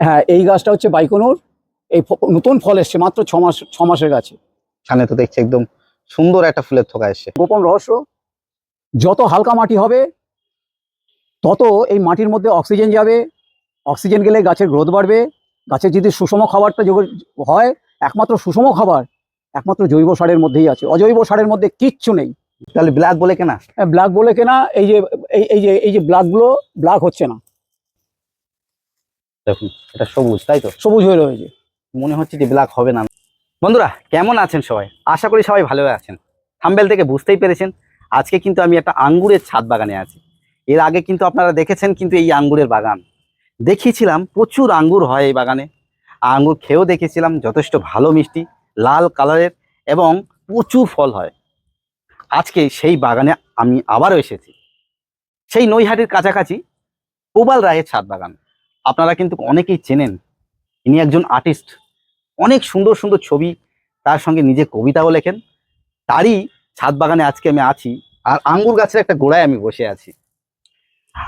হ্যাঁ এই গাছটা হচ্ছে বাইকনুর। এই নতুন ফল এসছে মাত্র ছ মাস ছ মাসের গাছে। সামনে তো দেখছি একদম সুন্দর একটা ফুলের থোকা এসছে। গোপন রহস্য যত হালকা মাটি হবে তত এই মাটির মধ্যে অক্সিজেন যাবে। অক্সিজেন গেলে গাছের গ্রোথ বাড়বে। গাছের যদি সুষম খাবারটা যোগ হয় একমাত্র সুষম খাবার একমাত্র জৈব সারের মধ্যেই আছে। অজৈব সারের মধ্যে কিচ্ছু নেই। তাহলে ব্ল্যাক বলে কেনা? ব্ল্যাক বলে কেনা এই যে এই এই যে এই যে ব্ল্যাকগুলো ব্ল্যাক হচ্ছে না। দেখুন এটা সবুজ তাই তো? সবুজ হয়ে রয়েছে। মনে হচ্ছে যে ব্ল্যাক হবে না। বন্ধুরা কেমন আছেন সবাই? আশা করি সবাই ভালো আছেন। থাম্বেল থেকে বুঝতেই পেরেছেন আজকে কিন্তু আমি একটা আঙ্গুরের ছাদ বাগানে আছি। এর আগে কিন্তু আপনারা দেখেছেন কিন্তু এই আঙ্গুরের বাগান। দেখিয়েছিলাম প্রচুর আঙ্গুর হয় এই বাগানে। আঙ্গুর খেয়েও দেখেছিলাম যথেষ্ট ভালো মিষ্টি লাল কালারের এবং প্রচুর ফল হয়। আজকে সেই বাগানে আমি আবারও এসেছি। সেই নৈহাটির কাছাকাছি প্রবাল রায়ের ছাদ বাগান। আপনারা কিন্তু অনেকেই চেনেন। ইনি একজন আর্টিস্ট অনেক সুন্দর সুন্দর ছবি তার সঙ্গে নিজে কবিতাও লেখেন। তারই ছাদ বাগানে আজকে আমি আছি আর আঙ্গুর গাছের একটা গোড়ায় আমি বসে আছি।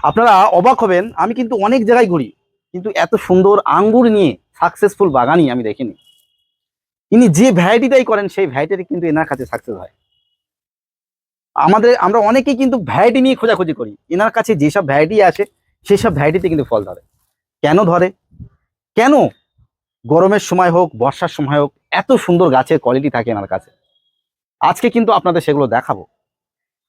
আপনারা অবাক হবেন, আমি কিন্তু অনেক জায়গায় ঘুরি, কিন্তু এত সুন্দর আঙ্গুর নিয়ে সাকসেসফুল বাগানই আমি দেখিনি। ইনি যে ভ্যারাইটিটাই করেন, সেই ভ্যারাইটি কিন্তু এনার কাছে সাকসেস হয়। আমাদের, আমরা অনেকেই কিন্তু ভ্যারাইটি নিয়ে খোঁজাখুঁজি করি। এনার কাছে যেসব ভ্যারাইটি আছে সেই সব ভ্যারাইটিতে কিন্তু ফল ধরে। কেন ধরে? কেন? গরমের সময় হোক, বর্ষার সময় হোক, এত সুন্দর গাছের কোয়ালিটি থাকে এনার কাছে। আজকে কিন্তু আপনাদের সেগুলো দেখাবো।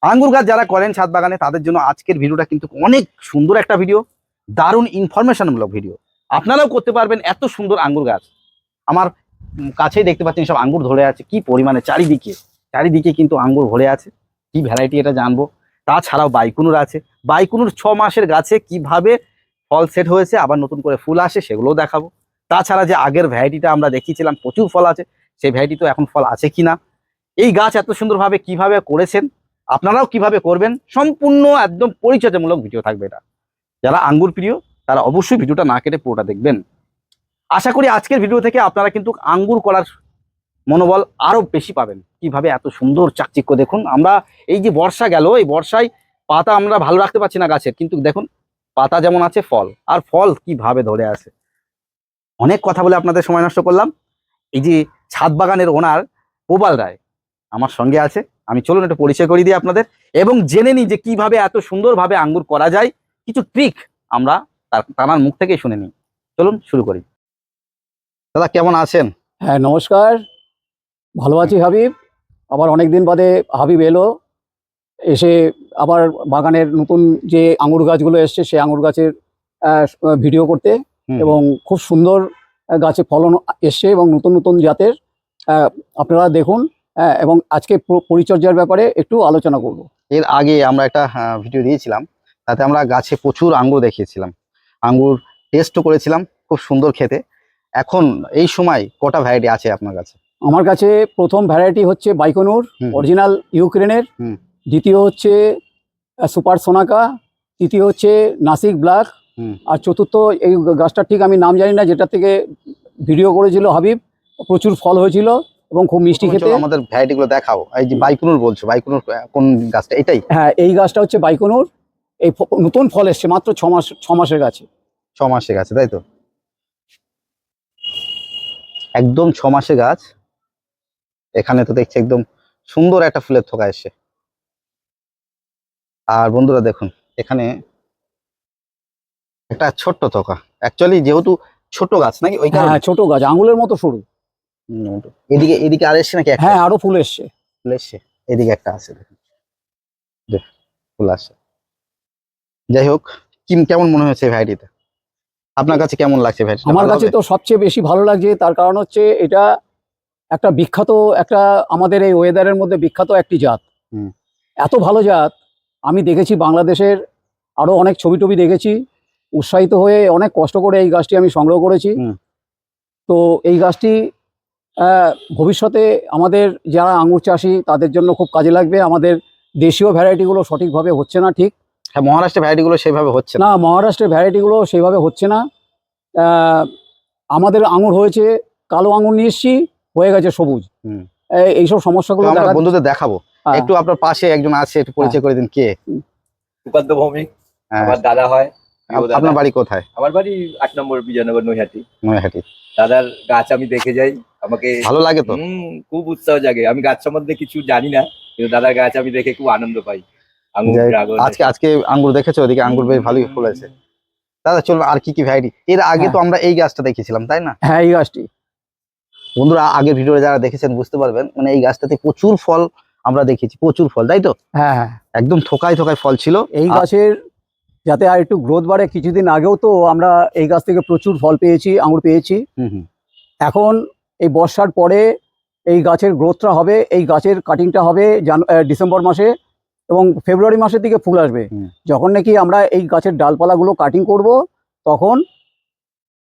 আঙ্গুর গাছ যারা করেন ছাদ বাগানে, তাদের জন্য আজকের ভিডিওটা কিন্তু অনেক সুন্দর একটা ভিডিও, দারুণ ইনফরমেশনমূলক ভিডিও। আপনারাও করতে পারবেন এত সুন্দর আঙ্গুর গাছ। আমার কাছেই দেখতে পাচ্ছেন সব আঙ্গুর ধরে আছে, কি পরিমাণে চারিদিকে চারিদিকে কিন্তু আঙ্গুর ভরে আছে, কি ভ্যারাইটি এটা জানব। তাছাড়াও বাইকুনুর আছে। বাইকুনুর ছ মাসের গাছে কীভাবে ফল সেট হয়েছে, আবার নতুন করে ফুল আসে, সেগুলোও দেখাবো। তাছাড়া যে আগের ভ্যারাইটিটা আমরা দেখিয়েছিলাম, প্রচুর ফল আছে, সেই ভ্যারাইটি তো এখন ফল আছে কিনা? এই গাছ এত সুন্দরভাবে কীভাবে করেছেন, আপনারাও কীভাবে করবেন, সম্পূর্ণ একদম পরিচর্যামূলক ভিডিও থাকবে এটা। যারা আঙ্গুর প্রিয়, তারা অবশ্যই ভিডিওটা না কেটে পুরোটা দেখবেন। আশা করি আজকের ভিডিও থেকে আপনারা কিন্তু আঙ্গুর করার মনোবল আরও বেশি পাবেন। কীভাবে এত সুন্দর চাকচিক্য, দেখুন, আমরা এই যে বর্ষা গেল, এই বর্ষায় পাতা আমরা ভালো রাখতে পারছি না গাছের, কিন্তু দেখুন পাতা যেমন আছে, ফল। আর ফল কীভাবে ধরে আছে? অনেক কথা বলে আপনাদের সময় নষ্ট করলাম। এই যে ছাদ বাগানের ওনার প্রবাল রায় আমার সঙ্গে আছে। আমি চলুন একটু পরিচয় করিয়ে দিই আপনাদের এবং জেনে নিই যে কীভাবে এত সুন্দরভাবে আঙ্গুর করা যায়। কিছু ট্রিক আমরা তার মুখ থেকেই শুনে নিই। চলুন শুরু করি। দাদা, কেমন আছেন? হ্যাঁ নমস্কার। ভালো আছি হাবিব। আবার অনেক দিন বাদে হাবিব এলো। এসে আবার বাগানের নতুন যে আঙুর গাছগুলো এসছে সেই আঙুর গাছের ভিডিও করতে এবং খুব সুন্দর গাছে ফলন এসছে এবং নতুন নতুন জাতের আপনারা দেখুন হ্যাঁ, এবং আজকে পরিচর্যার ব্যাপারে একটু আলোচনা করব। এর আগে আমরা একটা ভিডিও দিয়েছিলাম তাতে আমরা গাছে প্রচুর আঙ্গুর দেখিয়েছিলাম। আঙ্গুর টেস্টও করেছিলাম খুব সুন্দর খেতে। এখন এই সময় কটা ভ্যারাইটি আছে আপনার কাছে? আমার কাছে প্রথম ভ্যারাইটি হচ্ছে বাইকনুর অরিজিনাল ইউক্রেনের। দ্বিতীয় হচ্ছে সুপার সোনাকা তৃতীয় হচ্ছে নাসিক ব্ল্যাক। আর চতুর্থ এই গাছটার ঠিক আমি নাম জানি না যেটা থেকে ভিডিও করেছিল হাবিব প্রচুর ফল হয়েছিল এবং খুব মিষ্টি খেতে। আমাদের ভ্যারাইটিগুলো দেখাও এই যে বাইকুনুর বলছো বাইকুনুর কোন গাছটা? এটাই? হ্যাঁ এই গাছটা হচ্ছে বাইকুনুর। এই নতুন ফল এসছে মাত্র ছ মাস ছ মাসের গাছে। ছ মাসে গাছে তাই তো? একদম ছ মাসে গাছ। এখানে তো দেখছি একদম সুন্দর একটা ফুলের থোকা এসছে। আর বন্ধুরা দেখুন এখানে একটা ছোট্ট থোকা অ্যাকচুয়ালি যেহেতু ছোট গাছ নাকি ওই হ্যাঁ ছোট গাছ আঙুলের মতো সরু এদিকে এদিকে আর এসছে নাকি হ্যাঁ আরও ফুল এসছে। ফুল এসছে। এদিকে একটা আছে দেখুন। ফুল আসছে। যাই হোক কি কেমন মনে হয়েছে ভ্যারাইটিটা আপনার কাছে কেমন লাগছে ভ্যারাইটি আমার কাছে তো সবচেয়ে বেশি ভালো লাগছে তার কারণ হচ্ছে এটা একটা বিখ্যাত একটা আমাদের এই ওয়েদারের মধ্যে বিখ্যাত একটি জাত। হুম। এত ভালো জাত আমি দেখেছি বাংলাদেশের আরও অনেক ছবি টবি দেখেছি। উৎসাহিত হয়ে অনেক কষ্ট করে এই গাছটি আমি সংগ্রহ করেছি। তো এই গাছটি ভবিষ্যতে আমাদের যারা আঙুর চাষি তাদের জন্য খুব কাজে লাগবে। আমাদের দেশীয় ভ্যারাইটিগুলো সঠিকভাবে হচ্ছে না ঠিক। হ্যাঁ মহারাষ্ট্রের ভ্যারাইটি গুলো সেভাবে হচ্ছে না। মহারাষ্ট্রের ভ্যারাইটিগুলো সেইভাবে হচ্ছে না। আমাদের আঙুর হয়েছে কালো আঙুর নিয়ে এসছি হয়ে গেছে সবুজ। এইসব সমস্যাগুলো বন্ধুদের দেখাবো। একটু আপনার পাশে একজন আছে একটু পরিচয় করে দিন কে? সুকান্ত ভৌমিক হ্যাঁ, আমার দাদা হয় আপনার বাড়ি কোথায়? আমার বাড়ি আট নম্বর বিজয়নগর নৈহাটি। নৈহাটি। দাদার গাছ আমি দেখে যাই আমাকে ভালো লাগে তো? খুব উৎসাহ জাগে। আমি গাছ সম্বন্ধে কিছু জানি না কিন্তু দাদার গাছ আমি দেখে খুব আনন্দ পাই। আজকে আজকে আঙ্গুর দেখেছ? ওদিকে আঙ্গুর বেশ ভালোই ফুল আছে দাদা চলুন আর কি কি ভ্যারাইটি এর আগে তো আমরা এই গাছটা দেখেছিলাম তাই না? হ্যাঁ এই গাছটি। বন্ধুরা আগে ভিডিও যারা দেখেছেন বুঝতে পারবেন মানে এই গাছটাতে প্রচুর ফল আমরা দেখেছি প্রচুর ফল তাই তো? হ্যাঁ হ্যাঁ। একদম থোকায় থোকায় ফল ছিল। এই গাছের যাতে আর একটু গ্রোথ বাড়ে কিছুদিন আগেও তো আমরা এই গাছ থেকে প্রচুর ফল পেয়েছি আঙুর পেয়েছি। এখন এই বর্ষার পরে এই গাছের গ্রোথটা হবে এই গাছের কাটিংটা হবে ডিসেম্বর মাসে এবং ফেব্রুয়ারি মাসের দিকে ফুল আসবে। যখন নাকি আমরা এই গাছের ডালপালাগুলো কাটিং করব তখন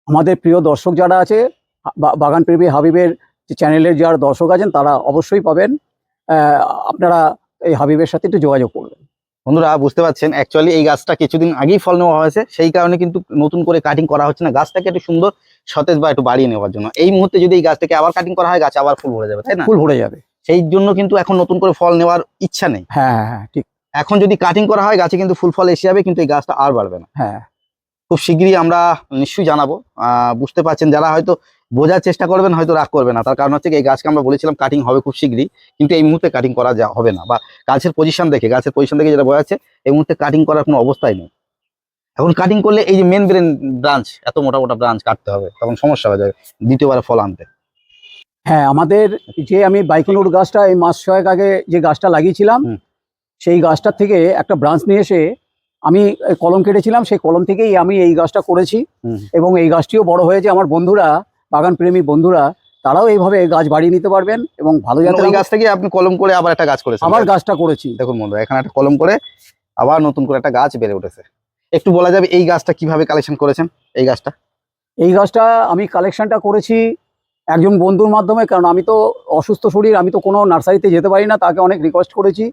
আমাদের প্রিয় দর্শক যারা আছে বাগান প্রেমী হাবিবের চ্যানেলের যারা দর্শক আছেন তারা অবশ্যই পাবেন। আপনারা এই হাবিবের সাথে একটু যোগাযোগ করবেন। বন্ধুরা বুঝতে পারছেন অ্যাকচুয়ালি এই গাছটা কিছুদিন আগেই ফল নেওয়া হয়েছে। সেই কারণে কিন্তু নতুন করে কাটিং করা হচ্ছে না। গাছটাকে একটু সুন্দর সতেজ বা একটু বাড়িয়ে নেওয়ার জন্য। এই মুহূর্তে যদি এই গাছটাকে আবার কাটিং করা হয় গাছ আবার ফুল ভরে যাবে তাই না? ফুল ভরে যাবে। সেই জন্য কিন্তু এখন নতুন করে ফল নেওয়ার ইচ্ছা নেই। হ্যাঁ হ্যাঁ হ্যাঁ ঠিক। এখন যদি কাটিং করা হয় গাছে কিন্তু ফুল ফল এসে যাবে কিন্তু এই গাছটা আর বাড়বে না। হ্যাঁ। খুব শীঘ্রই আমরা নিশ্চয়ই জানাব। আহ, বুঝতে পারছেন যারা হয়তো বোঝার চেষ্টা করবেন হয়তো রাগ করবে না। তার কারণ হচ্ছে কি এই গাছকে আমরা বলেছিলাম কাটিং হবে খুব শীঘ্রই কিন্তু এই মুহূর্তে কাটিং করা যা হবে না। বা গাছের পজিশন দেখে গাছের পজিশন দেখে যেটা বোঝা যাচ্ছে এই মুহূর্তে কাটিং করার কোনো অবস্থাই নেই। এখন কাটিং করলে এই যে মেন ব্রেন ব্রাঞ্চ এত মোটা মোটা ব্রাঞ্চ কাটতে হবে তখন সমস্যা হয়ে যাবে দ্বিতীয়বার ফল আনতে। হ্যাঁ আমাদের যে আমি বাইকুনুর গাছটা এই মাস ছয়েক আগে যে গাছটা লাগিয়েছিলাম সেই গাছটার থেকে একটা ব্রাঞ্চ নিয়ে এসে আমি কলম কেটেছিলাম সেই কলম থেকেই আমি এই গাছটা করেছি এবং এই গাছটিও বড় হয়েছে। আমার বন্ধুরা বাগান প্রেমী বন্ধুরা তারাও এইভাবে গাছ বাড়িয়ে নিতে পারবেন এবং ভালো জাতের গাছ থেকে আপনি কলম করে আবার একটা গাছ করেছেন আবার গাছটা করেছি। দেখুন বন্ধু এখানে একটা কলম করে আবার নতুন করে একটা গাছ বেড়ে উঠেছে। একটু বলা যাবে এই গাছটা কীভাবে কালেকশন করেছেন এই গাছটা? এই গাছটা আমি কালেকশনটা করেছি একজন বন্ধুর মাধ্যমে কারণ আমি তো অসুস্থ শরীর আমি তো কোনো নার্সারিতে যেতে পারি না তাকে অনেক রিকোয়েস্ট করেছি।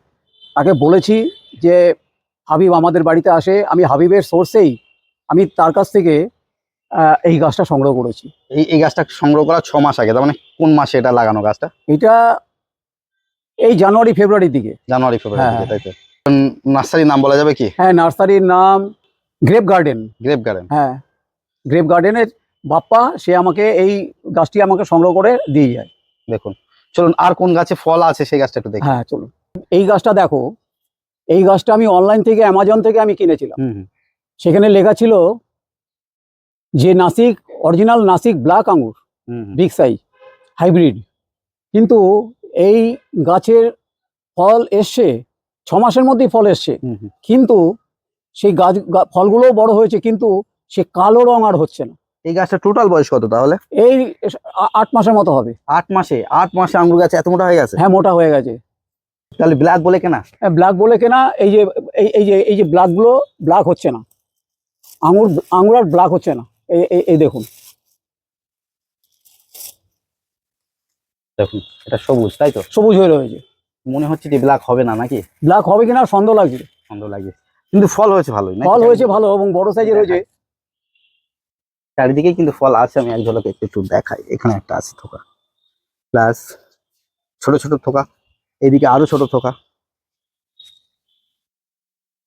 তাকে বলেছি যে হাবিব আমাদের বাড়িতে আসে আমি হাবিবের সোর্সেই আমি তার কাছ থেকে এই গাছটা সংগ্রহ করেছি। এই এই গাছটা সংগ্রহ করা ছ মাস আগে তার মানে কোন মাসে এটা লাগানো গাছটা? এটা এই জানুয়ারি ফেব্রুয়ারির দিকে। জানুয়ারি ফেব্রুয়ারি হ্যাঁ, তাই তো। নার্সারির নাম বলা যাবে কি? হ্যাঁ নার্সারির নাম গ্রেপ গার্ডেন। Grape garden. হ্যাঁ গ্রেপ গার্ডেনের বাপ্পা সে আমাকে এই গাছটি আমাকে সংগ্রহ করে দিয়ে যায়। দেখুন চলুন আর কোন গাছে ফল আছে সেই গাছটা একটু দেখি। হ্যাঁ চলুন। এই গাছটা দেখো এই গাছটা আমি অনলাইন থেকে অ্যামাজন থেকে আমি কিনেছিলাম। সেখানে লেখা ছিল যে নাসিক অরিজিনাল নাসিক ব্ল্যাক আঙুর। বিগ সাইজ হাইব্রিড কিন্তু এই গাছের ফল এসছে ছ মাসের মধ্যেই ফল এসছে। কিন্তু সেই গাছ ফলগুলোও বড় হয়েছে কিন্তু সে কালো রং আর হচ্ছে না। এই গাছটা টোটাল বয়স কত তাহলে? এই আট মাসের মতো হবে। আট মাসে? আট মাসে আঙ্গুর গাছ এত মোটা হয়ে গেছে? হ্যাঁ মোটা হয়ে গেছে। তাহলে ব্ল্যাক বলে কেনা? হ্যাঁ ব্ল্যাক বলে কেনা এই যে এই এই যে এই যে ব্ল্যাকগুলো ব্ল্যাক হচ্ছে না। আঙুর আঙুর আর ব্ল্যাক হচ্ছে না। এই দেখুন। দেখুন এটা সবুজ তাই তো? সবুজ হয়ে রয়েছে। মনে হচ্ছে যে ব্ল্যাক হবে না নাকি? ব্ল্যাক হবে কিনা সন্দেহ লাগছে। সুন্দর লাগে কিন্তু ফল হয়েছে ভালোই ফল হয়েছে ভালো এবং বড় সাইজের হয়েছে চারিদিকে কিন্তু ফল আছে আমি এক ঝলকে একটু একটু দেখাই। এখানে একটা আছে থোকা। প্লাস ছোট ছোট থোকা এদিকে আরও ছোট থোকা।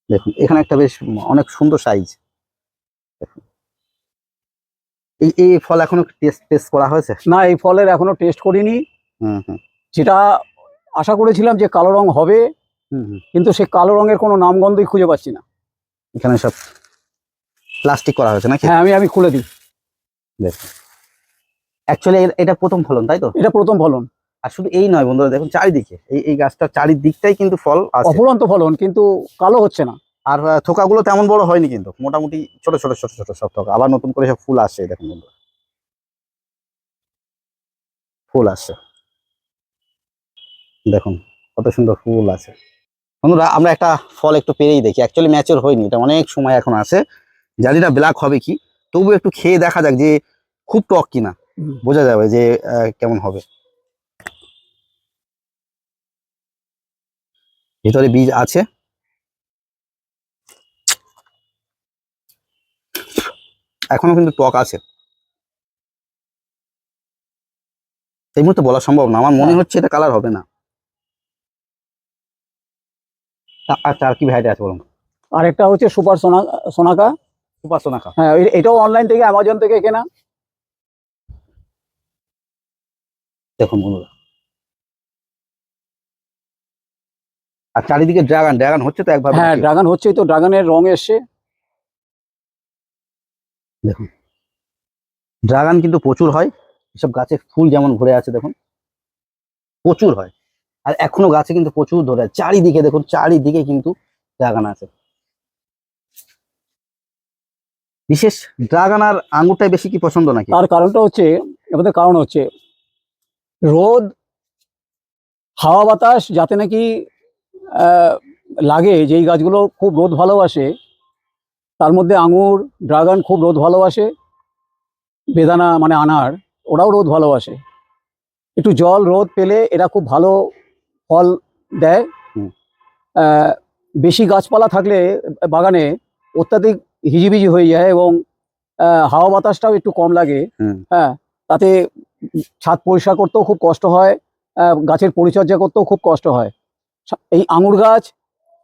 দেখুন এখানে একটা বেশ অনেক সুন্দর সাইজ এই এই ফল এখনও টেস্ট টেস্ট করা হয়েছে? না এই ফলের এখনও টেস্ট করিনি। যেটা আশা করেছিলাম যে কালো রং হবে কিন্তু সে কালো রঙের কোনো নামগন্ধই খুঁজে পাচ্ছি না। এখানে সব প্লাস্টিক করা হয়েছে নাকি? হ্যাঁ আমি আমি খুলে দিই। দেখুন অ্যাকচুয়ালি এটা প্রথম ফলন তাই তো? এটা প্রথম ফলন। আর শুধু এই নয় বন্ধুরা দেখুন চারিদিকে। এই এই গাছটার চারিদিকটাই কিন্তু ফল আছে। অফুরন্ত ফলন কিন্তু কালো হচ্ছে না। আর থোকাগুলো তেমন বড় হয়নি কিন্তু। মোটামুটি ছোট ছোট ছোট ছোট সব থোকা। আবার নতুন করে সব ফুল আসছে এই দেখুন বন্ধুরা। ফুল আসছে। দেখুন কত সুন্দর ফুল আছে। বন্ধুরা আমরা একটা ফল একটু পেরেই দেখি। অ্যাকচুয়ালি ম্যাচুর হয়নি এটা অনেক সময় এখন আছে। জানি না ব্ল্যাক হবে কি। তবু একটু খেয়ে দেখা যাক যে খুব টক কিনা। বোঝা যাবে যে আহ, কেমন হবে। ভিতরে বীজ আছে। এখনও কিন্তু টক আছে। এই মুহূর্তে বলা সম্ভব না আমার মনে হ্যাঁ। হচ্ছে এটা কালার হবে না। আচ্ছা আর কি ভ্যারাইটি আছে বলুন? আর একটা হচ্ছে সুপার সোনা সোনাকা। সুপার সোনাকা। হ্যাঁ এটাও অনলাইন থেকে অ্যামাজন থেকে কেনা। দেখুন বন্ধুরা। আর চারিদিকে ড্রাগন ড্রাগন হচ্ছে তো একবার হ্যাঁ ড্রাগন হচ্ছেই তো ড্রাগনের রং এসছে। ড্রাগন কিন্তু প্রচুর হয়। এসব গাছে ফুল যেমন ভরে আছে, দেখুন। প্রচুর হয়। আর এখনও গাছে কিন্তু প্রচুর ধরে। চারিদিকে দেখুন, চারিদিকে কিন্তু ড্রাগন আছে। বিশেষ ড্রাগন আর আঙ্গুরটাই বেশি কি পছন্দ নাকি? তার কারণটা হচ্ছে আমাদের কারণ হচ্ছে, রোদ, হাওয়া বাতাস যাতে নাকি লাগে, যেই গাছগুলো খুব রোদ ভালোবাসে তার মধ্যে আঙুর ড্রাগন খুব রোদ ভালোবাসে বেদানা মানে আনার ওরাও রোদ ভালোবাসে। একটু জল রোদ পেলে এরা খুব ভালো ফল দেয়। বেশি গাছপালা থাকলে বাগানে অত্যাধিক হিজিবিজি হয়ে যায় এবং হাওয়া বাতাসটাও একটু কম লাগে। হ্যাঁ তাতে ছাদ পরিষ্কার করতেও খুব কষ্ট হয় গাছের পরিচর্যা করতেও খুব কষ্ট হয়। এই আঙুর গাছ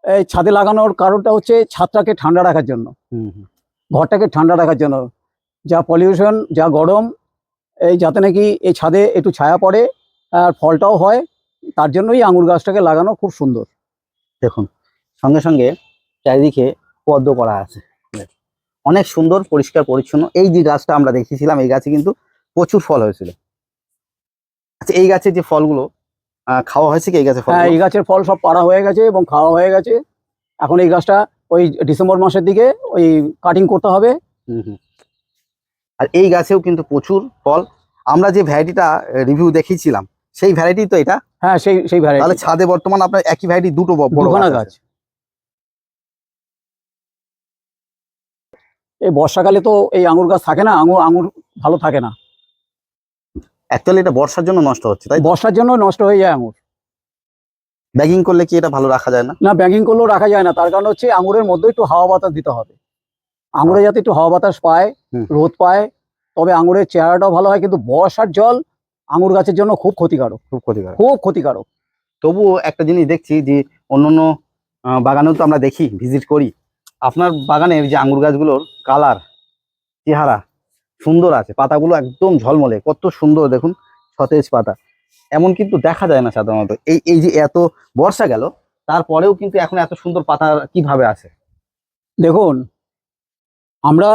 এই ছাদে লাগানোর কারণটা হচ্ছে ছাদটাকে ঠান্ডা রাখার জন্য। হুম হুম। ঘরটাকে ঠান্ডা রাখার জন্য। যা পলিউশন যা গরম এই যাতে নাকি এই ছাদে একটু ছায়া পড়ে আর ফলটাও হয় তার জন্যই আঙুর গাছটাকে লাগানো খুব সুন্দর। দেখুন সঙ্গে সঙ্গে চারিদিকে পদ্ম করা আছে। অনেক সুন্দর পরিষ্কার পরিচ্ছন্ন। এই যে গাছটা আমরা দেখেছিলাম এই গাছে কিন্তু প্রচুর ফল হয়েছিল। আচ্ছা এই গাছের যে ফলগুলো খাওয়া হয়েছে কি এই গাছের ফল হ্যাঁ এই গাছের ফল সব পাড়া হয়ে গেছে এবং খাওয়া হয়ে গেছে। এখন এই গাছটা ওই ডিসেম্বর মাসের দিকে ওই কাটিং করতে হবে। আর এই গাছেও কিন্তু প্রচুর ফল। আমরা যে ভ্যারাইটিটা রিভিউ দেখিয়েছিলাম সেই ভ্যারাইটি তো এটা? হ্যাঁ সেই সেই তাহলে ভ্যারাইটি ছাদে বর্তমান আপনার একই ভ্যারাইটি দুটো বড় গাছ গাছ। এই বর্ষাকালে তো এই আঙুর গাছ থাকে না আঙুর আঙুর ভালো থাকে না। অ্যাকচুয়ালি এটা বর্ষার জন্য নষ্ট হচ্ছে তাই বর্ষার জন্য নষ্ট হয়ে যায় আঙুর। ব্যাগিং করলে কি এটা ভালো রাখা যায় না? না ব্যাগিং করলেও রাখা যায় না তার কারণ হচ্ছে আঙুরের মধ্যে একটু হাওয়া বাতাস দিতে হবে। আঙুরে যাতে একটু হাওয়া বাতাস পায় রোদ পায় তবে আঙুরের চেহারাটাও ভালো হয় কিন্তু বর্ষার জল আঙুর গাছের জন্য খুব ক্ষতিকারক। খুব ক্ষতিকারক। খুব ক্ষতিকারক। তবুও একটা জিনিস দেখছি যে অন্যান্য আহ, বাগানেও তো আমরা দেখি ভিজিট করি। আপনার বাগানের যে আঙ্গুর গাছগুলোর কালার চেহারা সুন্দর আছে, পাতাগুলো একদম ঝলমলে, কত সুন্দর দেখুন, সতেজ পাতা। এমন কিন্তু দেখা যায় না সাধারণত। এই এই যে এত বর্ষা গেল, তারপরেও কিন্তু এখন এত সুন্দর পাতা কীভাবে আছে? দেখুন, আমরা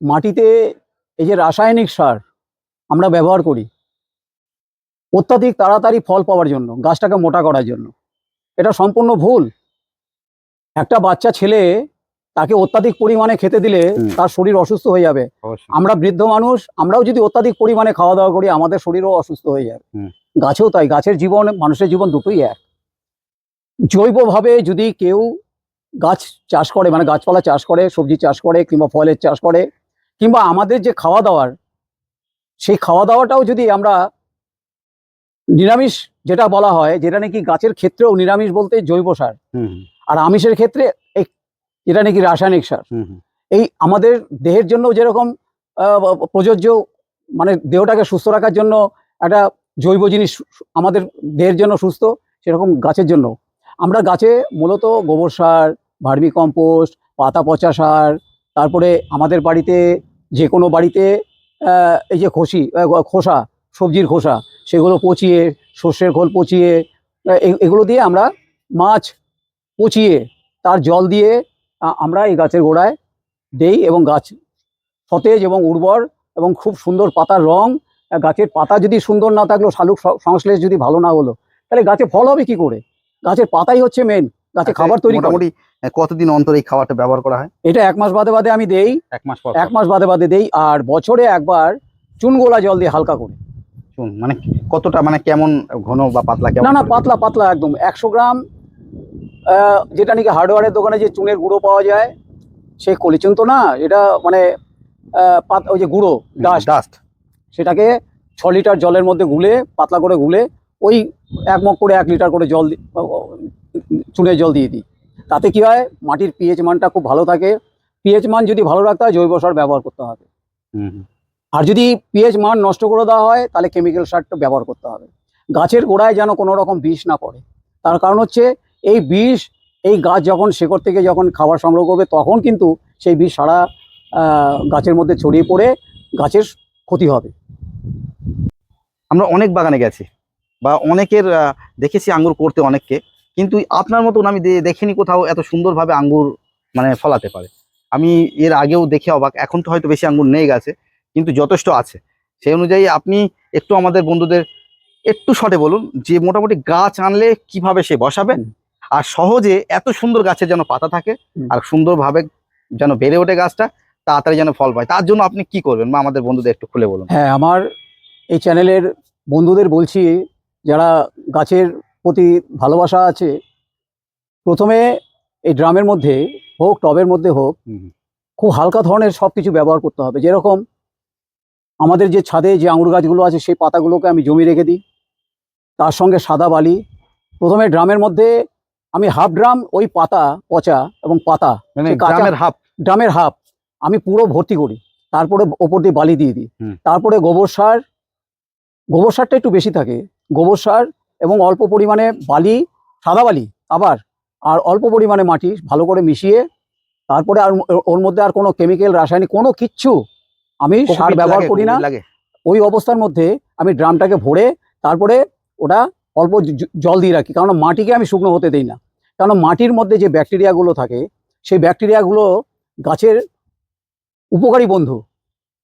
মাটিতে এই যে রাসায়নিক সার আমরা ব্যবহার করি, অত্যাধিক তাড়াতাড়ি ফল পাওয়ার জন্য, গাছটাকে মোটা করার জন্য। এটা সম্পূর্ণ ভুল। একটা বাচ্চা ছেলে তাকে অত্যাধিক পরিমাণে খেতে দিলে তার শরীর অসুস্থ হয়ে যাবে। আমরা বৃদ্ধ মানুষ আমরাও যদি অত্যাধিক পরিমাণে খাওয়া দাওয়া করি আমাদের শরীরও অসুস্থ হয়ে যাবে। গাছেও তাই গাছের জীবন মানুষের জীবন দুটোই এক। জৈবভাবে যদি কেউ গাছ চাষ করে মানে গাছপালা চাষ করে সবজি চাষ করে কিংবা ফলের চাষ করে কিংবা আমাদের যে খাওয়া দাওয়ার সেই খাওয়া দাওয়াটাও যদি আমরা নিরামিষ যেটা বলা হয় যেটা নাকি গাছের ক্ষেত্রেও নিরামিষ বলতে জৈব সার। আর আমিষের ক্ষেত্রে যেটা নাকি রাসায়নিক সার। এই আমাদের দেহের জন্য যেরকম প্রযোজ্য মানে দেহটাকে সুস্থ রাখার জন্য একটা জৈব জিনিস আমাদের দেহের জন্য সুস্থ সেরকম গাছের জন্য। আমরা গাছে মূলত গোবর সার ভার্মি কম্পোস্ট পাতা পচা সার তারপরে আমাদের বাড়িতে যে কোনো বাড়িতে এই যে খসি খোসা সবজির খোসা সেগুলো পচিয়ে সর্ষের খোল পচিয়ে এগুলো দিয়ে আমরা মাছ পচিয়ে তার জল দিয়ে আমরা এই গাছের গোড়ায় দেই এবং গাছ সতেজ এবং উর্বর এবং খুব সুন্দর পাতার রং। গাছের পাতা যদি সুন্দর না থাকল শালুক সংশ্লেষ যদি ভালো না হলো তাহলে গাছে ফল হবে কি করে? গাছের পাতাই হচ্ছে মেন গাছে আচ্ছা, খাবার তৈরি মোটামুটি কতদিন অন্তর এই খাবারটা ব্যবহার করা হয়? এটা এক মাস বাদে বাদে আমি দেই এক মাস এক মাস বাদে বাদে দেই আর বছরে একবার চুন গোলা জল দিয়ে হালকা করে। শুন, মানে কতটা মানে কেমন ঘন বা পাতলা কেমন না না পাতলা পাতলা একদম। একশো গ্রাম যেটা নাকি হার্ডওয়ারের দোকানে যে চুনের গুঁড়ো পাওয়া যায় সেই কলিচুন তো না এটা মানে পাত ওই যে গুঁড়ো ডাস্ট ডাস্ট সেটাকে ছ লিটার জলের মধ্যে গুলে পাতলা করে গুলে ওই এক মগ করে এক লিটার করে জল দি- চুনের জল দিয়ে দিই। তাতে কি হয় মাটির পিএইচ মানটা খুব ভালো থাকে। পিএইচ মান যদি ভালো রাখতে হয় জৈব সার ব্যবহার করতে হবে। আর যদি পিএইচ মান নষ্ট করে দেওয়া হয় তাহলে কেমিক্যাল সারটা ব্যবহার করতে হবে। গাছের গোড়ায় যেন কোনো রকম বিষ না পড়ে। তার কারণ হচ্ছে এই বিষ, এই গাছ যখন শেকড় থেকে যখন খাবার সংগ্রহ করবে, তখন কিন্তু সেই বিষ সারা গাছের মধ্যে ছড়িয়ে পড়ে গাছের ক্ষতি হবে। আমরা অনেক বাগানে গেছি বা অনেকের দেখেছি আঙ্গুর করতে অনেককে, কিন্তু আপনার মতন আমি দেখিনি কোথাও এত সুন্দরভাবে আঙ্গুর মানে ফলাতে পারে। আমি এর আগেও দেখে অবাক, এখন তো হয়তো বেশি আঙ্গুর নেই গেছে, কিন্তু যথেষ্ট আছে। সেই অনুযায়ী আপনি একটু আমাদের বন্ধুদের একটু শটে বলুন যে মোটামুটি গাছ আনলে কীভাবে সে বসাবেন? আর সহজে এত সুন্দর গাছের যেন পাতা থাকে আর সুন্দরভাবে যেন বেড়ে ওঠে গাছটা তাড়াতাড়ি যেন ফল পায়। তার জন্য আপনি কি করবেন? বা আমাদের বন্ধুদের একটু খুলে বলুন। হ্যাঁ আমার এই চ্যানেলের বন্ধুদের বলছি যারা গাছের প্রতি ভালোবাসা আছে প্রথমে এই ড্রামের মধ্যে হোক টবের মধ্যে হোক খুব হালকা ধরনের সব কিছু ব্যবহার করতে হবে। যেরকম আমাদের যে ছাদে যে আঙুর গাছগুলো আছে সেই পাতাগুলোকে আমি জমি রেখে দিই। তার সঙ্গে সাদা বালি। প্রথমে ড্রামের মধ্যে আমি হাফ ড্রাম ওই পাতা পচা এবং পাতা মানে হাফ। ড্রামের হাফ। আমি পুরো ভর্তি করি। তারপরে ওপর দিয়ে বালি দিয়ে দিই। তারপরে গোবর সার গোবর সারটা একটু বেশি থাকে। গোবর সার এবং অল্প পরিমাণে বালি সাদা বালি আবার আর অল্প পরিমাণে মাটি ভালো করে মিশিয়ে তারপরে আর ওর মধ্যে আর কোনো কেমিক্যাল রাসায়নিক কোনো কিচ্ছু আমি সার ব্যবহার করি না। ওই অবস্থার মধ্যে আমি ড্রামটাকে ভরে তারপরে ওটা অল্প জল দিয়ে রাখি। কারণ মাটিকে আমি শুকনো হতে দিই না। কারণ মাটির মধ্যে যে ব্যাকটেরিয়াগুলো থাকে সেই ব্যাকটেরিয়াগুলো গাছের উপকারী বন্ধু।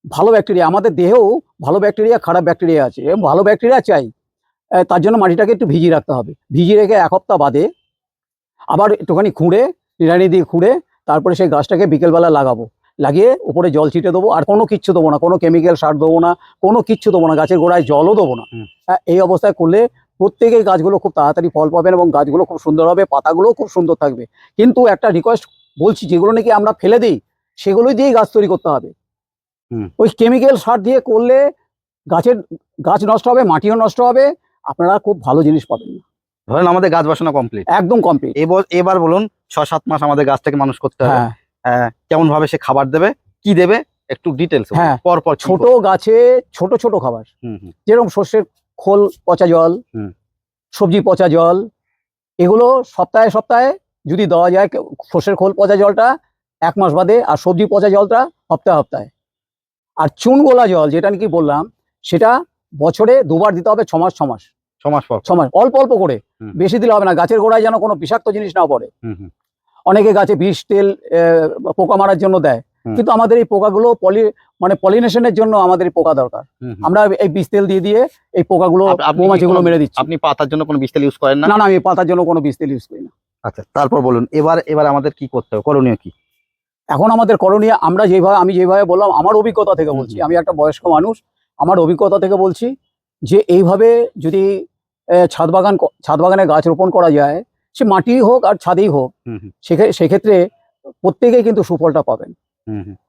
ভালো ব্যাকটেরিয়া আমাদের দেহেও ভালো ব্যাকটেরিয়া খারাপ ব্যাকটেরিয়া আছে। এবং ভালো ব্যাকটেরিয়া চাই তার জন্য মাটিটাকে একটু ভিজিয়ে রাখতে হবে। ভিজিয়ে রেখে এক সপ্তাহ বাদে আবার একটুখানি খুঁড়ে নিড়ানি দিয়ে খুঁড়ে তারপরে সেই গাছটাকে বিকেলবেলা লাগাবো। লাগিয়ে উপরে জল ছিটে দেবো আর কোনো কিচ্ছু দেবো না। কোনো কেমিক্যাল সার দেবো না কোনো কিচ্ছু দেবো না। গাছের গোড়ায় জলও দেবো না। হ্যাঁ, এই অবস্থায় করলে প্রত্যেকেই গাছগুলো খুব তাড়াতাড়ি ফল পাবেন এবং গাছগুলো খুব সুন্দর হবে পাতাগুলোও খুব সুন্দর থাকবে। কিন্তু একটা রিকোয়েস্ট বলছি যেগুলো নাকি আমরা ফেলে দিই সেগুলোই দিয়েই গাছ তৈরি করতে হবে। ওই কেমিক্যাল সার দিয়ে করলে গাছের গাছ নষ্ট হবে মাটিও নষ্ট হবে আপনারা খুব ভালো জিনিস পাবেন না। ধরেন আমাদের গাছ বাসনা কমপ্লিট একদম কমপ্লিট এবার এবার বলুন ছ সাত মাস আমাদের গাছটাকে মানুষ করতে হবে। হ্যাঁ। আহ, কেমন ভাবে সে খাবার দেবে কি দেবে একটু ডিটেলস হ্যাঁ। পর পর ছোট গাছে ছোট ছোট খাবার। হুম, হুম, যেরকম সর্ষের খোল পচা জল। সবজি পচা জল এগুলো সপ্তাহে সপ্তাহে যদি দেওয়া যায় সর্ষের খোল পচা জলটা এক মাস বাদে আর সবজি পচা জলটা সপ্তাহে সপ্তাহে। আর চুন গোলা জল যেটা নাকি বললাম সেটা বছরে দুবার দিতে হবে ছমাস ছমাস ছমাস মাস। ছ মাস পর। ছ অল্প অল্প করে। বেশি দিলে হবে না গাছের গোড়ায় যেন কোনো বিষাক্ত জিনিস না পড়ে। অনেকে গাছে বিষ তেল পোকা মারার জন্য দেয়। কিন্তু আমাদের এই পোকাগুলো পলি মানে পলিনেশনের জন্য আমাদের এই পোকা দরকার। আমরা এই বিষ তেল দিয়ে দিয়ে এই পোকাগুলো মৌমাছিগুলো মেরে দিচ্ছি। আপনি পাতার জন্য কোনো বিস্তার ইউজ করেন না? না না আমি পাতার জন্য কোনো বিষ তেল ইউজ করি না। আচ্ছা তারপর বলুন এবার এবার আমাদের কি করতে হবে? করণীয় কি? এখন আমাদের করণীয় আমরা যেভাবে আমি যেভাবে বললাম আমার অভিজ্ঞতা থেকে বলছি। আমি একটা বয়স্ক মানুষ আমার অভিজ্ঞতা থেকে বলছি যে এইভাবে যদি ছাদ বাগান ছাদ বাগানে গাছ রোপণ করা যায় সে মাটি হোক আর ছাদেই হোক সেক্ষেত্রে প্রত্যেকেই কিন্তু সুফলটা পাবেন।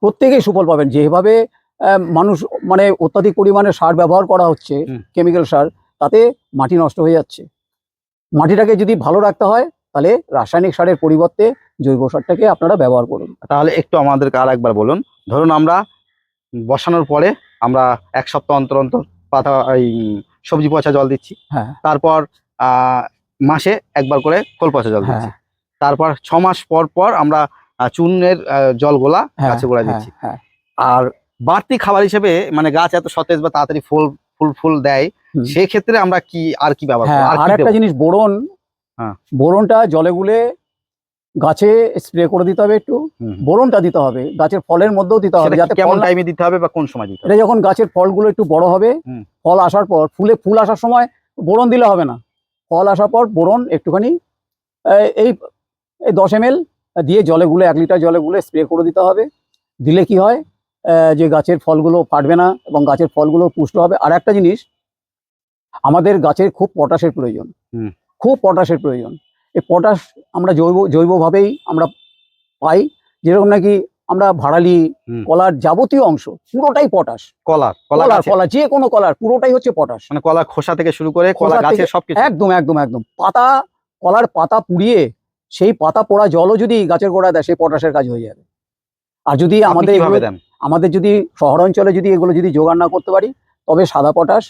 প্রত্যেকেই সুফল পাবেন। যেভাবে মানুষ মানে অত্যাধিক পরিমাণে সার ব্যবহার করা হচ্ছে কেমিক্যাল সার তাতে মাটি নষ্ট হয়ে যাচ্ছে। মাটিটাকে যদি ভালো রাখতে হয় তাহলে রাসায়নিক সারের পরিবর্তে জৈব সারটাকে আপনারা ব্যবহার করুন। তাহলে একটু আমাদেরকে আর একবার বলুন। ধরুন আমরা বসানোর পরে আমরা এক সপ্তাহ অন্তর অন্তর পাতা এই সবজি পচা জল দিচ্ছি। হ্যাঁ। তারপর মাসে একবার করে খোল পচা জল দিচ্ছি। হ্যাঁ তারপর ছ মাস পর পর আমরা আহ, জলগুলা হ্যাঁ গাছে গোড়ায় হ্যাঁ, দিচ্ছি হ্যাঁ আর বাড়তি খাবার হিসেবে মানে গাছ এত সতেজ বা তাড়াতাড়ি ফুল ফুল ফুল দেয়। সেক্ষেত্রে আমরা কি আর কি ব্যবহার? আর একটা জিনিস বোরন। বোরনটা জলে গুলে গাছে স্প্রে করে দিতে হবে একটু। বোরনটা দিতে হবে গাছের ফলের মধ্যেও দিতে হবে যাতে কেমন টাইমে দিতে হবে বা কোন সময় দিতে হবে এটা যখন গাছের ফলগুলো একটু বড় হবে ফল আসার পর ফুলে ফুল আসার সময় বোরন দিলে হবে না ফল আসার পর বোরন একটুখানি এই এই দশ এম দিয়ে জলে গুলে এক লিটার জলে গুলে স্প্রে করে দিতে হবে। দিলে কি হয়? যে গাছের ফলগুলো ফাটবে না এবং গাছের ফলগুলো পুষ্ট হবে। আর একটা জিনিস আমাদের গাছের খুব পটাশের প্রয়োজন। খুব পটাশের প্রয়োজন। এই পটাশ আমরা জৈব জৈবভাবেই আমরা পাই। যেরকম নাকি আমরা ভাড়ালি কলার যাবতীয় অংশ পুরোটাই পটাশ। কলা কলা কলার কলা যে কোনো কলার পুরোটাই হচ্ছে পটাশ। মানে কলা খোসা থেকে শুরু করে কলা গাছের সবকিছু? একদম একদম একদম। পাতা কলার পাতা পুড়িয়ে সেই পাতা পোড়া জলও যদি গাছের গোড়ায় দেয় সেই পটাশের কাজ হয়ে যাবে। আর যদি আমাদের আমাদের যদি শহরাঞ্চলে যদি এগুলো যদি জোগাড় না করতে পারি তবে সাদা পটাশ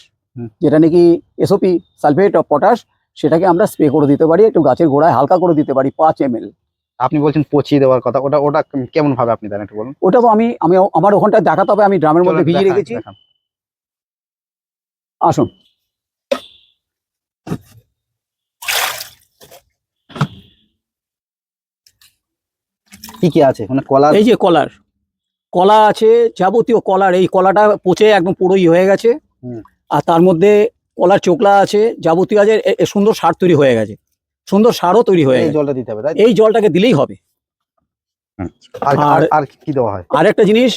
যেটা নাকি এসওপি সালফেট অফ পটাশ সেটাকে আমরা স্প্রে করে দিতে পারি একটু গাছের গোড়ায় হালকা করে দিতে পারি পাঁচ এম আপনি বলছেন পচিয়ে দেওয়ার কথা ওটা ওটা কেমন ভাবে আপনি দেন একটু বলুন? ওটা তো আমি আমি আমার ওখানটা দেখাতে হবে আমি ড্রামের মধ্যে ভিজিয়ে রেখেছি। আসুন। কি কি আছে? মানে কলা এই যে কলার। কলা আছে যাবতীয় কলার। এই কলাটা পচে একদম পুরোই হয়ে গেছে। আর তার মধ্যে কলার চোকলা আছে যাবতীয় আছে সুন্দর সার তৈরি হয়ে গেছে। সুন্দর সারও তৈরি হয়ে গেছে। জলটা দিতে হবে এই জলটাকে দিলেই হবে। আর আর কি দেওয়া হয়? আর একটা জিনিস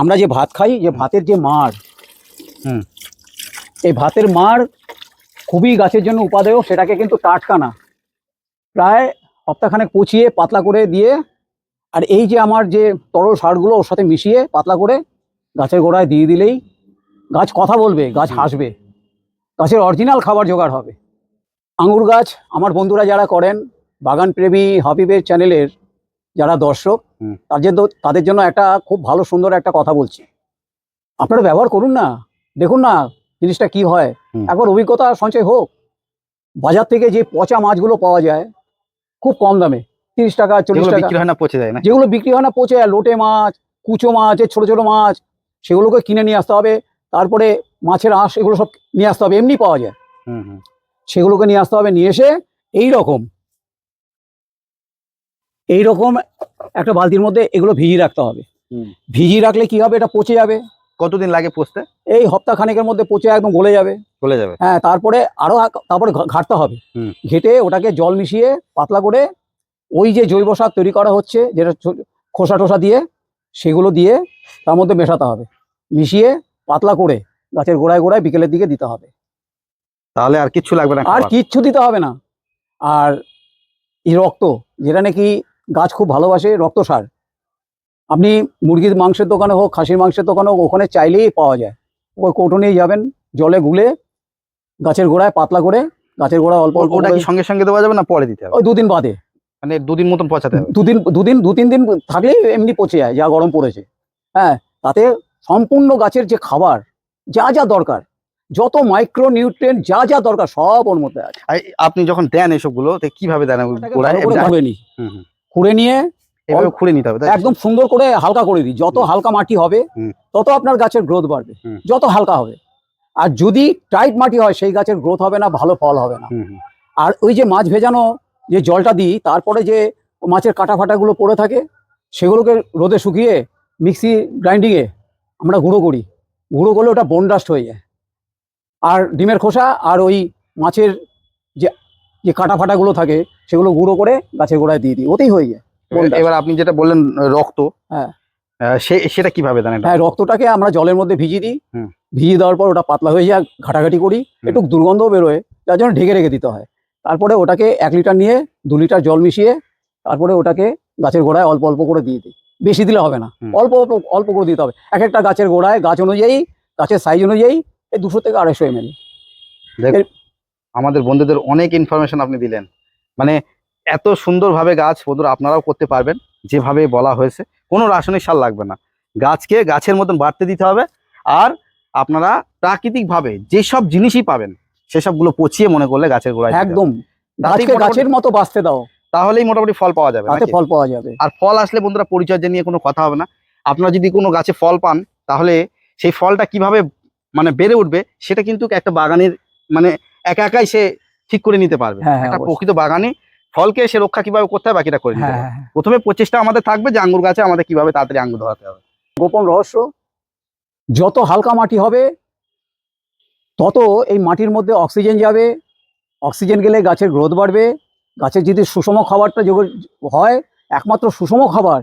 আমরা যে ভাত খাই যে ভাতের যে মাড় হুম। এই ভাতের মাড় খুবই গাছের জন্য উপাদেয় সেটাকে কিন্তু টাটকা না। প্রায় সপ্তাহখানেক পচিয়ে পাতলা করে দিয়ে আর এই যে আমার যে তরল সারগুলো ওর সাথে মিশিয়ে পাতলা করে গাছের গোড়ায় দিয়ে দিলেই গাছ কথা বলবে গাছ হাসবে। গাছের অরিজিনাল খাবার জোগাড় হবে। আঙুর গাছ আমার বন্ধুরা যারা করেন বাগান প্রেমী হাবিবের চ্যানেলের যারা দর্শক তার জন্য তাদের জন্য একটা খুব ভালো সুন্দর একটা কথা বলছি। আপনারা ব্যবহার করুন না দেখুন না জিনিসটা কি হয়। একবার অভিজ্ঞতা সঞ্চয় হোক। বাজার থেকে যে পচা মাছগুলো পাওয়া যায় খুব কম দামে। তিরিশ টাকা চল্লিশ টাকা। বিক্রি হয় না পচে যায় না যেগুলো বিক্রি হয় না পচে যায়। লোটে মাছ কুচো মাছ ছোটো ছোটো মাছ সেগুলোকে কিনে নিয়ে আসতে হবে। তারপরে মাছের আঁশ এগুলো সব নিয়ে আসতে হবে। এমনি পাওয়া যায়। হুম হুম। সেগুলোকে নিয়ে আসতে হবে। নিয়ে এসে এই রকম এই রকম একটা বালতির মধ্যে এগুলো ভিজিয়ে রাখতে হবে। ভিজিয়ে রাখলে কি হবে? এটা পচে যাবে। কতদিন লাগে পচতে? এই সপ্তাহ খানেকের মধ্যে পচে একদম গলে যাবে। গলে যাবে। হ্যাঁ তারপরে আরও তারপরে ঘাটতে হবে। ঘেটে ওটাকে জল মিশিয়ে পাতলা করে ওই যে জৈব সার তৈরি করা হচ্ছে যেটা খোসা টোসা দিয়ে সেগুলো দিয়ে তার মধ্যে মেশাতে হবে। মিশিয়ে পাতলা করে গাছের গোড়ায় গোড়ায় বিকেলের দিকে দিতে হবে। তাহলে আর কিচ্ছু লাগবে না আর কিচ্ছু দিতে হবে না। আর এই রক্ত যেটা নাকি গাছ খুব ভালোবাসে রক্ত সার। আপনি মুরগির মাংসের দোকানে হোক খাসির মাংসের দোকানে হোক ওখানে চাইলেই পাওয়া যায়। ওই কৌটো নিয়ে যাবেন জলে গুলে গাছের গোড়ায় পাতলা করে গাছের গোড়ায় অল্প অল্প ওটা কি সঙ্গে সঙ্গে দেওয়া যাবে না পরে দিতে হবে? ওই দুদিন বাদে। মানে দুদিন মতন পচাতে হবে। দুদিন দুদিন দু তিন দিন থাকলেই এমনি পচে যায় যা গরম পড়েছে। হ্যাঁ তাতে সম্পূর্ণ গাছের যে খাবার যা যা দরকার যত মাইক্রো নিউট্রিয়েন্ট যা যা দরকার সব ওর মধ্যে আছে। আপনি যখন দেন এসবগুলো কীভাবে দেন খুঁড়ে। খুঁড়ে নিয়ে এভাবে খুঁড়ে নিতে হবে একদম সুন্দর করে হালকা করে দিই। যত হালকা মাটি হবে তত আপনার গাছের গ্রোথ বাড়বে। যত হালকা হবে। আর যদি টাইট মাটি হয় সেই গাছের গ্রোথ হবে না ভালো ফল হবে না। আর ওই যে মাছ ভেজানো যে জলটা দিই তারপরে যে মাছের কাটা ফাটাগুলো পড়ে থাকে সেগুলোকে রোদে শুকিয়ে মিক্সি গ্রাইন্ডিংয়ে আমরা গুঁড়ো করি। গুঁড়ো করলে ওটা বনডাস্ট হয়ে যায়। আর ডিমের খোসা আর ওই মাছের যে যে কাটা ফাটাগুলো থাকে সেগুলো গুঁড়ো করে গাছের গোড়ায় দিয়ে দিই। ওতেই হয়ে যায় এবার আপনি যেটা বললেন রক্ত হ্যাঁ। সে সেটা কীভাবে দেন হ্যাঁ রক্তটাকে আমরা জলের মধ্যে ভিজিয়ে দিই। ভিজিয়ে দেওয়ার পর ওটা পাতলা হয়ে যায় ঘাটাঘাটি করি। একটু দুর্গন্ধও বেরোয় যার জন্য ঢেকে রেখে দিতে হয়। তারপরে ওটাকে এক লিটার নিয়ে দু লিটার জল মিশিয়ে তারপরে ওটাকে গাছের গোড়ায় অল্প অল্প করে দিয়ে দিই। বেশি দিলে হবে না। অল্প অল্প অল্প করে দিতে হবে। এক একটা গাছের গোড়ায় গাছ অনুযায়ী গাছের সাইজ অনুযায়ী এই দুশো থেকে আড়াইশো এম আমাদের বন্ধুদের অনেক ইনফরমেশন আপনি দিলেন। মানে এত সুন্দরভাবে গাছ বন্ধুরা আপনারাও করতে পারবেন যেভাবে বলা হয়েছে। কোনো রাসায়নিক সার লাগবে না। গাছকে গাছের মতন বাড়তে দিতে হবে। আর আপনারা প্রাকৃতিকভাবে যেসব জিনিসই পাবেন সেসবগুলো পচিয়ে মনে করলে গাছের গোড়ায় একদম। গাছের মতো বাঁচতে দাও। তাহলেই মোটামুটি ফল পাওয়া যাবে ফল পাওয়া যাবে। আর ফল আসলে বন্ধুরা পরিচর্যা নিয়ে কোনো কথা হবে না। আপনারা যদি কোনো গাছে ফল পান তাহলে সেই ফলটা কীভাবে মানে বেড়ে উঠবে সেটা কিন্তু একটা বাগানের মানে একা একাই সে ঠিক করে নিতে পারবে। হ্যাঁ হ্যাঁ একটা প্রকৃত বাগানে ফলকে সে রক্ষা কীভাবে করতে হবে বাকিটা করে নিতে হ্যাঁ। প্রথমে প্রচেষ্টা আমাদের থাকবে যে আঙ্গুর গাছে আমাদের কীভাবে তাড়াতাড়ি আঙ্গুর ধরাতে হবে। গোপন রহস্য যত হালকা মাটি হবে তত এই মাটির মধ্যে অক্সিজেন যাবে অক্সিজেন গেলে গাছের গ্রোথ বাড়বে। গাছের যদি সুষম খাবারটা যোগ- হয় একমাত্র সুষম খাবার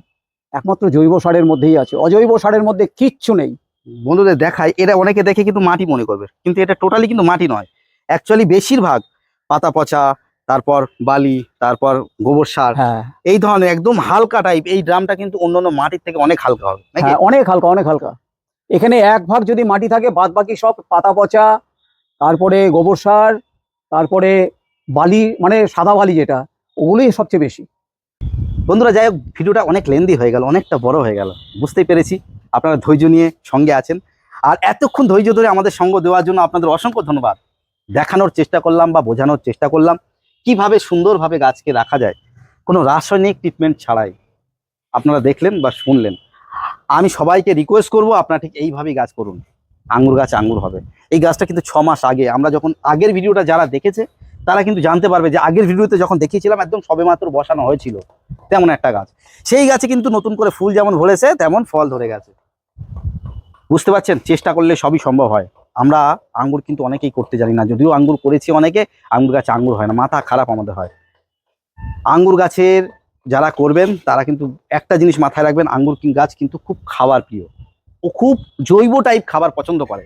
একমাত্র জৈব সারের মধ্যেই আছে। অজৈব সারের মধ্যে কিচ্ছু নেই। বন্ধুদের দেখায় এটা অনেকে দেখে কিন্তু মাটি মনে করবে। কিন্তু এটা টোটালি কিন্তু মাটি নয়। অ্যাকচুয়ালি বেশিরভাগ পাতা পচা তারপর বালি তারপর গোবর সার হ্যাঁ। এই ধরনের একদম হালকা টাইপ এই ড্রামটা কিন্তু অন্যান্য মাটির থেকে অনেক হালকা হবে হ্যাঁ অনেক হালকা অনেক হালকা। এখানে এক ভাগ যদি মাটি থাকে বাদ বাকি সব পাতা পচা তারপরে গোবর সার, তারপরে বালি মানে সাদা বালি যেটা, ওগুলোই সবচেয়ে বেশি। বন্ধুরা, যাই হোক, ভিডিওটা অনেক লেন্দি হয়ে গেল, অনেকটা বড় হয়ে গেল, বুঝতেই পেরেছি। আপনারা ধৈর্য নিয়ে সঙ্গে আছেন। আর এতক্ষণ ধৈর্য ধরে আমাদের সঙ্গ দেওয়ার জন্য আপনাদের অসংখ্য ধন্যবাদ। দেখানোর চেষ্টা করলাম বা বোঝানোর চেষ্টা করলাম, কীভাবে সুন্দরভাবে গাছকে রাখা যায়। কোনো রাসায়নিক ট্রিটমেন্ট ছাড়াই। আপনারা দেখলেন বা শুনলেন। আমি সবাইকে রিকোয়েস্ট করব, আপনারা ঠিক এইভাবেই গাছ করুন। আঙ্গুর গাছ আঙ্গুর হবে। এই গাছটা কিন্তু ছ মাস আগে, আমরা যখন আগের ভিডিওটা যারা দেখেছে, তারা কিন্তু জানতে পারবে যে আগের ভিডিওতে যখন দেখিয়েছিলাম, একদম সবেমাত্র বসানো হয়েছিল। তেমন একটা গাছ। সেই গাছে কিন্তু নতুন করে ফুল যেমন ভরেছে তেমন ফল ধরে গেছে। বুঝতে পারছেন? চেষ্টা করলে সবই সম্ভব হয়। আমরা আঙ্গুর কিন্তু অনেকেই করতে জানি না। যদিও আঙ্গুর করেছি অনেকে, আঙ্গুর গাছ আঙ্গুর হয় না। মাথা খারাপ আমাদের হয়। আঙ্গুর গাছের যারা করবেন, তারা কিন্তু একটা জিনিস মাথায় রাখবেন, আঙ্গুর গাছ কিন্তু খুব খাবার প্রিয়। ও খুব জৈব টাইপ খাবার পছন্দ করে।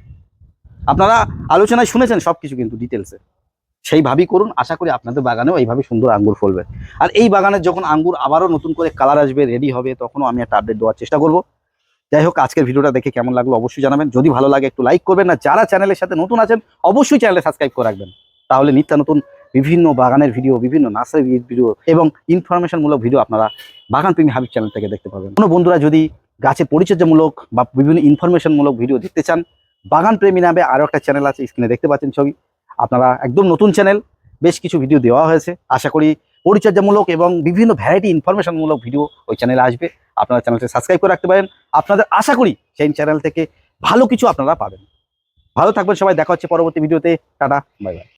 আপনারা আলোচনায় শুনেছেন সব কিছু কিন্তু ডিটেলসে সেইভাবেই করুন, আশা করি আপনাদের বাগানেও এইভাবে সুন্দর আঙ্গুর ফলবে। আর এই বাগানের যখন আঙ্গুর আবারও নতুন করে কালার আসবে রেডি হবে, তখনও আমি একটা আপডেট দেওয়ার চেষ্টা করব। যাই হোক, আজকের ভিডিওটা দেখে কেমন লাগল অবশ্যই জানাবেন। যদি ভালো লাগে একটু লাইক করবেন না যারা চ্যানেলের সাথে নতুন আছেন, অবশ্যই চ্যানেলে সাবস্ক্রাইব করে রাখবেন। তাহলে নিত্য নতুন বিভিন্ন বাগানের ভিডিও বিভিন্ন নার্সারি ভিডিও এবং ইনফরমেশনমূলক ভিডিও আপনারা বাগান প্রেমী হাবিব চ্যানেল থেকে দেখতে পাবেন। কোনো বন্ধুরা যদি গাছের পরিচর্যামূলক বা বিভিন্ন ইনফরমেশনমূলক ভিডিও দেখতে চান, বাগান প্রেমী নামে আরও একটা চ্যানেল আছে স্ক্রিনে দেখতে পাচ্ছেন ছবি। আপনারা একদম নতুন চ্যানেল বেশ কিছু ভিডিও দেওয়া হয়েছে। আশা করি পরিচর্যামূলক এবং বিভিন্ন ভ্যারাইটি ইনফরমেশনমূলক ভিডিও ওই চ্যানেলে আসবে। আপনারা চ্যানেলটি সাবস্ক্রাইব করে রাখতে পারেন। আপনাদের আশা করি সেই চ্যানেল থেকে ভালো কিছু আপনারা পাবেন। ভালো থাকবেন সবাই। দেখা হচ্ছে পরবর্তী ভিডিওতে টাটা বাই বাই